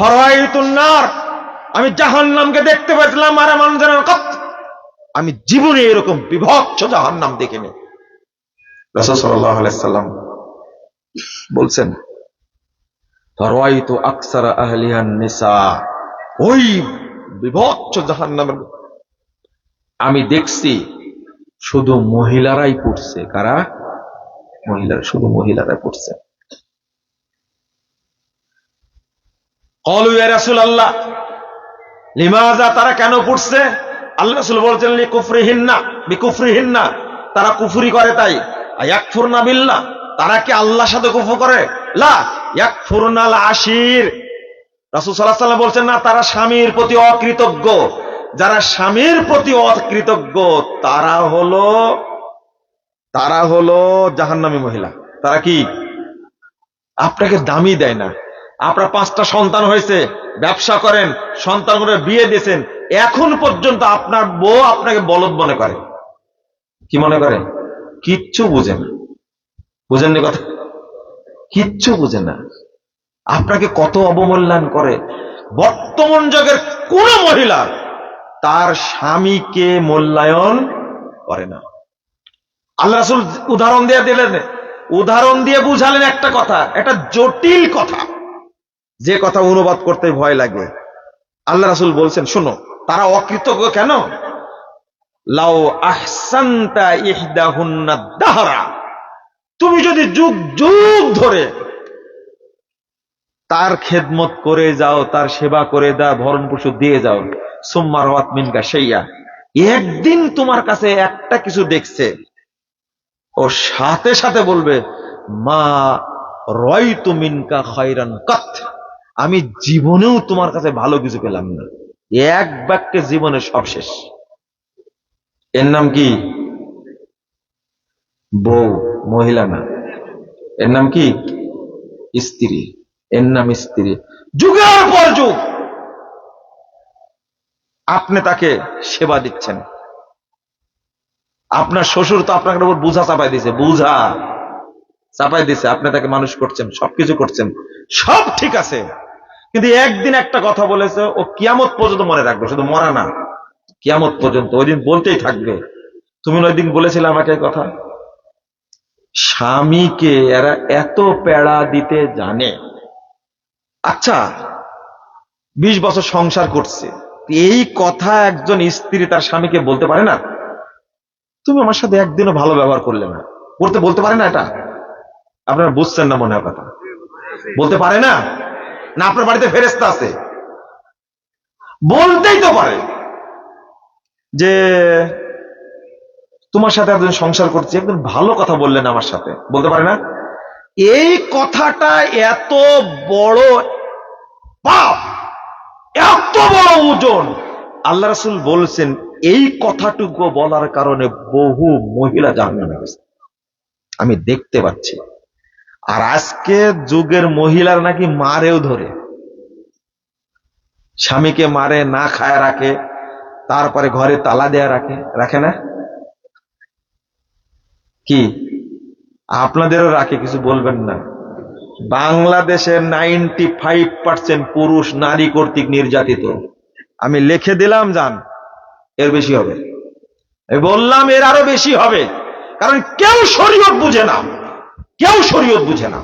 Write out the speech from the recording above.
হরাইতুন্নার আমি জাহান্নামকে দেখতে পেয়েছিলাম, আর মানুষের কত। আমি জীবনে এরকম বিভৎস জাহান্নাম দেখিনি। রাসূল সাল্লাল্লাহু সাল্লাম বলছেন আমি দেখছি, শুধু মহিলারাই পড়ছে। কারা? মহিলারা, শুধু মহিলারাই পড়ছে। কলু ইয়া রাসূলুল্লাহ লিমাজা তারা কেন পড়ছে? আল্লাহ রাসূল বলছেন লি কুফরিহিন্না বিকুফরিহিন্না। তারা কুফরি করে তাই। ইয়াকফুরনা বিল্লাহ, তারা কি আল্লাহর সাথে কুফর করে? লা ইয়াকফুরনাল আশির রাসূল সাল্লাল্লাহু আলাইহি ওয়াসাল্লাম বলছেন, না, তারা স্বামীর প্রতি অকৃতজ্ঞ। যারা স্বামীর প্রতি অকৃতজ্ঞ, তারা হলো তারা হলো জাহান্নামী মহিলা। তারা কি? আপনাকে দামি দেয় না। আপনার পাঁচটা সন্তান হয়েছে, ব্যবসা করেন সন্তানগুলো বিয়ে দিয়েছেন, এখন পর্যন্ত আপনার বউ আপনাকে বলদ মনে করে। কি মনে করে? কিচ্ছু বুঝে না। বুঝেননি কথা? কিচ্ছু বুঝে না। আপনাকে কত অবমূল্যায়ন করে। বর্তমান যুগের কোন মহিলা তার স্বামীকে মূল্যায়ন করে না। আল্লাহ রাসুল উদাহরণ দিয়ে দিলেন। উদাহরণ দিয়ে বুঝালেন একটা কথা, একটা জটিল কথা। যে কথা অনুবাদ করতে ভয় লাগে। আল্লাহ রাসুল বলছেন, শোনো, তারা অকৃতজ্ঞ কেন? লাও আহসান্তা তুমি যদি যুগ যুগ ধরে তার খেদমত করে যাও, তার সেবা করে দাও ভরণ পোষণ দিয়ে যাও সুম্মার মিনকা সেইয়া একদিন তোমার কাছে একটা কিছু দেখছে, ও সাথে সাথে বলবে, মা রয় তু মিনকা খয়রান কাত। আমি জীবনেও তোমার কাছে ভালো কিছু পেলাম না। এক বাক্যে জীবনে সব শেষ। এর নাম কি? বউ, মহিলা না। এর নাম কি? স্ত্রী। এর নাম স্ত্রী। যুগের পর যুগ! আপনি তাকে সেবা দিচ্ছেন। আপনার শ্বশুর তো আপনার উপর বুঝা চাপাই দিছে, বুঝা। চাপাই দিছে, আপনি তাকে মানুষ করছেন, সবকিছু করছেন। সব ঠিক আছে। কিন্তু একদিন একটা কথা বলেছে, ও কিয়ামত পর্যন্ত মনে রাখবে শুধু মরা না, কিয়ামত পর্যন্ত, ওই দিন বলতেই থাকবে। তুমি ওই দিন বলেছিলে আমাকে কথা? স্বামীকে এরা এত পেড়া দিতে জানে। আচ্ছা বিশ বছর সংসার করছে, এই কথা একজন স্ত্রী তার স্বামীকে বলতে পারে না? তুমি আমার সাথে একদিনও ভালো ব্যবহার করলে না। করতে বলতে পারে না এটা? আপনারা বুঝছেন না মনে হয় কথা? বলতে পারে না? না আপনার বাড়িতে ফেরেস্তা আছে? বলতেই তো পারে যে তোমার সাথে একদিন সংসার করছি, একদম ভালো কথা বললেন আমার সাথে। বলতে পারে না? এই কথাটা এত বড় পাপ, এত বড় ওজন। আল্লাহ রাসুল বলছেন, এই কথাটুকু বলার কারণে বহু মহিলা জাহান্নামে গেছে। আমি দেখতে পাচ্ছি। আর আজকে যুগের মহিলার নাকি মারেও ধরে। স্বামীকে মারে, না খায়, রাখে, তারপরে ঘরে তালা দেয়া রাখে রাখে না? কি? আপনাদেরও রাখে, কিছু বলবেন না। বাংলাদেশে নাইনটি ফাইভ পার্সেন্ট পুরুষ, নারী কর্তৃক নির্যাতিত। আমি লিখে দিলাম যান এর বেশি হবে। বললাম, এর আরও বেশি হবে। কারণ কেউ শরীয়ত বুঝে না। কেউ শরীয়ত বুঝে না।